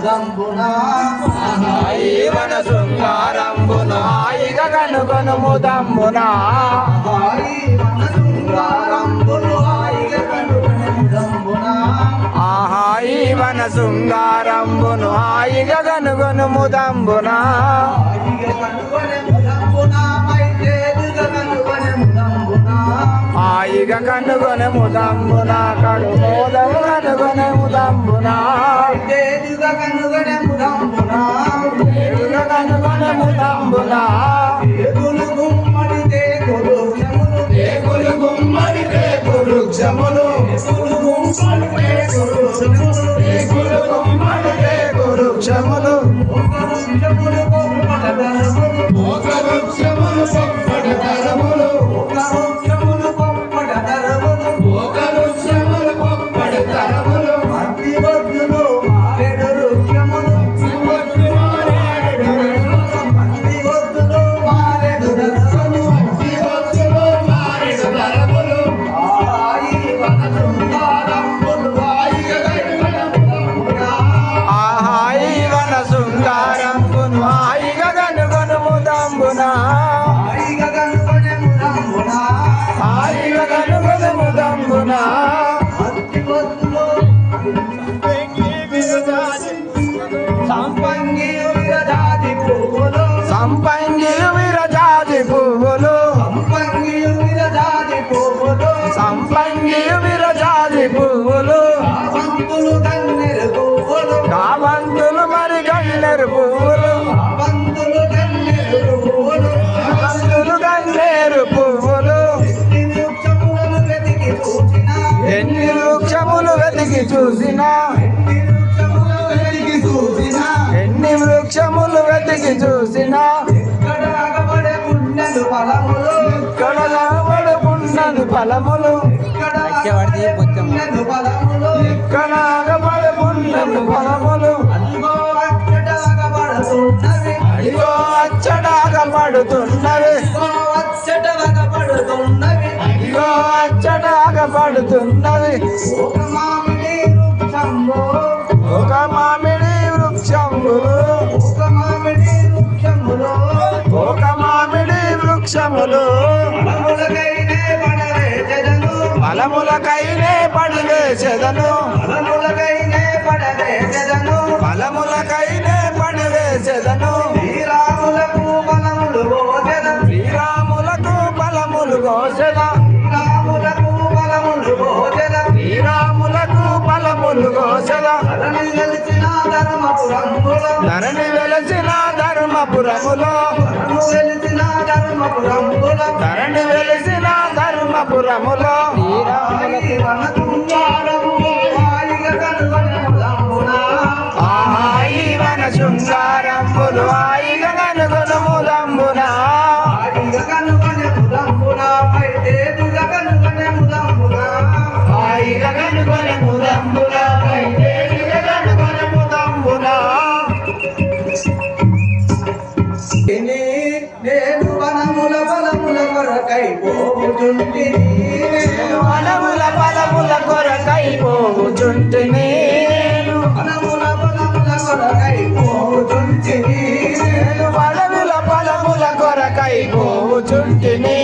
ముదంబున ఈవన శృంగారంబును. హాయిగా కనుగొను ముదంబున. హాయి మన శృంగారంబులు హాయిగా కనుగొని ముదంబున. ఆహా ఈవన శృంగారంబును. హాయిగా కనుగొను ముదంబున. హాయిగా కనుగొని ముదంబున. కనుగొని హాయిగా మోదము కనుగొని కనుగొనము మైతేలుగా ఎన్ని వృక్షములు వెతికి చూసినా? ఎన్ని వృక్షములు వెతికి చూసినా? ఎన్ని వృక్షములు చూసినా ఫలములు. ఇక్కడ కనబడుకున్నది ఫలములు. అచ్చడాగపడుతున్నవి ఒక మామిడి వృక్షంబు. ఒక మామిడి వృక్షములు. ఒక మామిడి వృక్షములో ఒక మామిడి వృక్షములు ఫలములకైనే ఫలములకైనే పడివేసెదను ఫలములకైనే పడవేచెదను ఫలములకైనే పడివేసెదను శ్రీరాములకు ఫలములు పోచెదను శ్రీరాములకు ఫలములు శ్రీరాములకు పోచెదను శ్రీరాములకు ఫలములు కోసెద ధరణి గెలిచిన ధర్మపురంబులో ధరణి వెలసిన ధర్మపురములో ధర్ము గెలిచిన ధర్మపురంబులో ధరణి వెలసిన ధర్మపురములో శ్రీరాములకి వనకుంజారము కొరకై పోవుచుంటిని. నేను వనముల బలముల కొరకై పోవుచుంటిని వనముల బలముల కొరకై పోవుచుంటిని. నేను వనముల బలముల కొరకై పోవుచుంటిని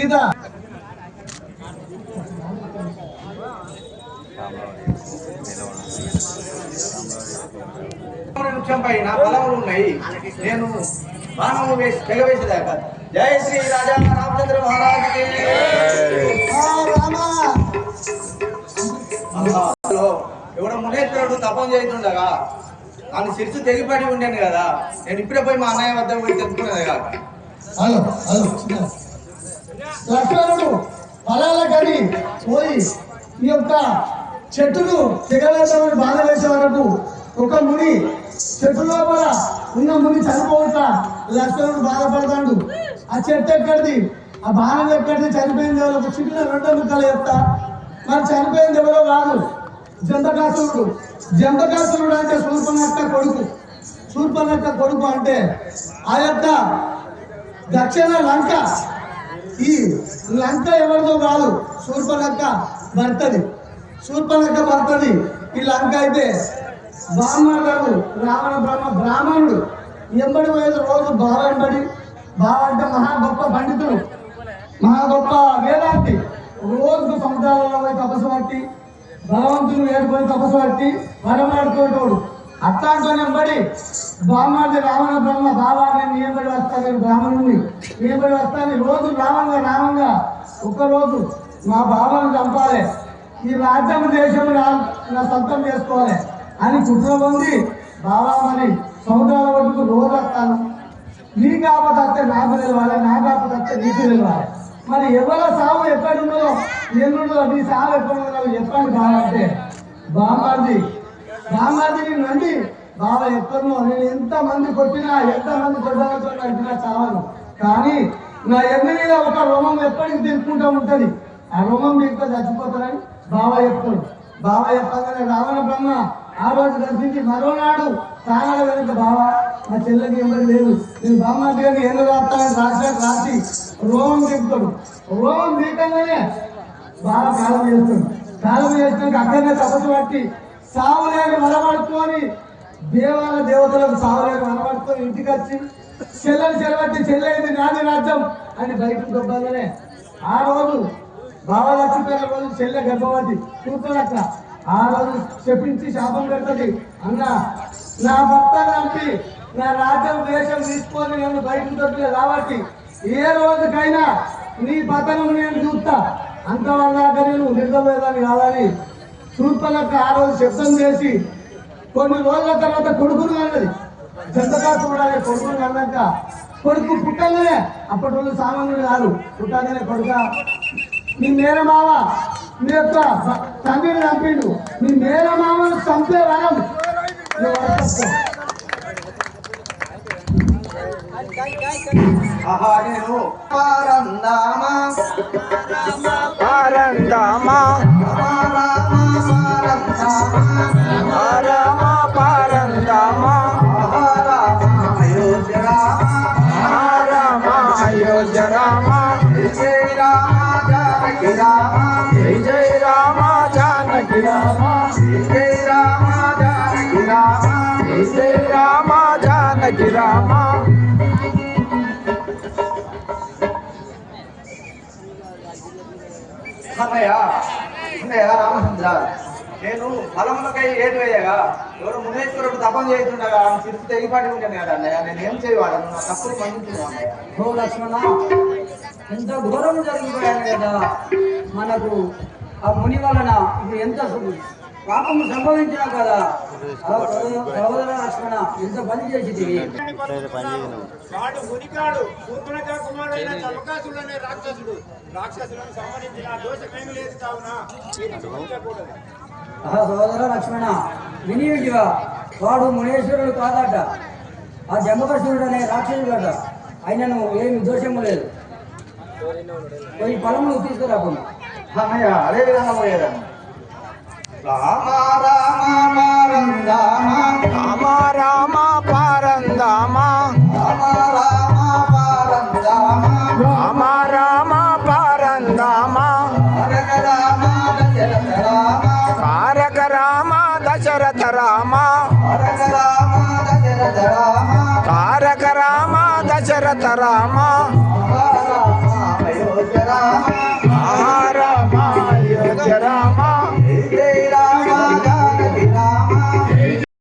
సీత వృక్షంపై నా బలములు ఉన్నాయి. నేను బాణము వేసి తెగవేసేదాకా. జై శ్రీ రాజా రామచంద్ర మహారాజుకి. ఎవడో మునేశ్వరుడు తపం చేస్తుండగా నన్ను శిరసు తెగిపడి ఉండేను కదా. నేను ఇప్పుడే పోయి మా అన్నయ్య వద్ద పోయి తెలుసుకునేది కాక. హలో హలో చిన్న. లక్ష్మణుడు పొలాల కడి పోయి ఈ యొక్క చెట్టును తెగలేసామని బాధ వేసే వరకు ఒక ముని చెట్టు లోపల ఉన్న ముని చనిపోవట్ల లక్ష్మణుడు బాధపడతాడు. ఆ చెట్టు ఎక్కడిది? ఆ బాణం ఎక్కడిది? చనిపోయింది ఎవరో? ఒక చిన్న రెండో ముక్కలు చెప్తా మరి చనిపోయింది ఎవరో కాదు. జంతకాసురుడు. జంతకాసురుడు అంటే శూర్పణక్క కొడుకు. శూర్పణక్క కొడుకు అంటే ఆ యొక్క దక్షిణ లంక ఈ లంక ఎవరితో కాదు శూర్పణక్క భర్తది శూర్పణక్క భర్తది ఈ లంక అయితే బ్రాహ్మణుడు రావణ బ్రహ్మ బ్రాహ్మణుడు. ఎంబడి పోయేది రోజు బావ ఎంబడి బావ అంటే మహా గొప్ప పండితుడు మహా గొప్ప వేదాంతి. రోజుకు సముద్రాలలో పోయి తపస్సు పట్టి భగవంతుని వేడుకొని తపస్సు పట్టి వరమాడుకోటోడు అట్లాంటి ఎంబడి బామ్మాది రావణ బ్రహ్మ బాబా నేను నియమబడి వస్తాను నేను బ్రాహ్మణుని నియమబడి వస్తాను రోజు రామంగా రామంగా ఒకరోజు మా బాబాను చంపాలి. ఈ రాజ్యం దేశం నా సొంతం చేసుకోవాలి అని కుట్ర పొంది బాబా మరి సముద్రాల వరకు రోజు వస్తాను. నీ కాపతి వస్తే నాకు నిలవాలి నా కాపతి వస్తే నీకు నిలవాలి. మరి ఎవరి సాగు ఎక్కడుందో ఎన్నుండదో నీ సాగు ఎక్కడుందో చెప్పండి బాగా అంటే బాబాజీ రామాదేవి నండి బాబా ఎక్కడో నేను ఎంత మంది కొట్టినా ఎంత మంది కొట్టాలతో నడిపినా చావను కానీ నా ఎన్ని మీద ఒక రోమం ఎప్పటికి తిరుక్కుంటూ ఉంటుంది. ఆ రోమం మీకు చచ్చిపోతానని బాబా చెప్తాడు. బాబా చెప్పగానే రావణ బ్రహ్మ ఆ రోజు దర్శించి మరోనాడు తాగడ వెనుక. బాబా మా చెల్లెకి ఎవరు లేదు. నేను బామ్మాటి గారిని ఏం రాస్తానని రాశాక రాసి రోమం తిప్పుతాడు. రోమం తీయటంగానే బాగా కాలం చేస్తాడు కాలం చేసినాక అక్కడనే తపస్సు పట్టి సావులేని వరపడుకొని దేవాల దేవతలకు సావులేని వరపడుకొని ఇంటికి వచ్చి చెల్లెలు చెలబట్టి చెల్లెది నాది రాజ్యం అని బయటకు దొబ్బగానే ఆ రోజు బాబా లక్ష్మీపేట రోజు చెల్లె గర్భవతి. కూర్చోనక్క ఆ రోజు చెప్పించి శాపం పెడుతుంది. అన్న నా భర్త నమ్మి నా రాజ్యం దేశం తీసుకొని నేను బయటకు దొబ్బలేదు కాబట్టి ఏ రోజుకైనా నీ పతనం నేను చూస్తా. అంతవల్ల నేను నిర్గమేదాన్ని కాదని శూర్పలక్క ఆ రోజు శబ్దం చేసి కొన్ని రోజుల తర్వాత కొడుకును అన్నది. జంతకాసుడు అనే కొడుకును అన్నాక కొడుకు పుట్టగానే అప్పటి రోజు సామాన్యుడు కాదు. పుట్టగానే కొడుక. నీ మేనమావ నీ యొక్క తండ్రిని చంపిండు. నీ మేనమామను చంపే వరం నువ్వు వరపరుచుకో. జై జై రామ జానకి రామ జయ రామ జానకి రామ జై జై రామ జానకి రామ అన్నయ్య అన్నయ్య రామచంద్ర నేను ఫలములకై ఏడు వేయగా ఎవరు మునేశ్వరుడు తపం చేస్తుండగా ఆమె చిరుకు తెగిపాటి ఉంటాను కదా అన్నయ్య నేను ఏం చేయవాడు నా తప్పులు అన్నయ్య. లక్ష్మణ ఎంత ఘోరం జరిగిపోయాను కదా. మనకు ఆ ముని వలన ఇప్పుడు ఎంత పాపము సంభవించినా కదా. సోదర లక్ష్మణ ఎంత పని చేసి వాడు మునికాడు శూర్పణఖ కుమారుడైన చమకాసుడు అనే రాక్షసుడు రాక్షసులకు సంబంధించిన దోషమేమి లేదు కావున సోదర లక్ష్మణ వినియుడిగా వాడు మునేశ్వరుడు కాదట. ఆ జమ్మకసురుడు అనే రాక్షసుడట. ఆయనను ఏమి దోషము లేదు. పోయి ఫలమును తీసుకురాకుండా అన్నయ్య అదే విధంగా పోయేదాన్ని రామ రామ రామ రామ రామ పారందామ రామ రామ రామ రామ రామ దశరథ రామ రామ దశరథ రామ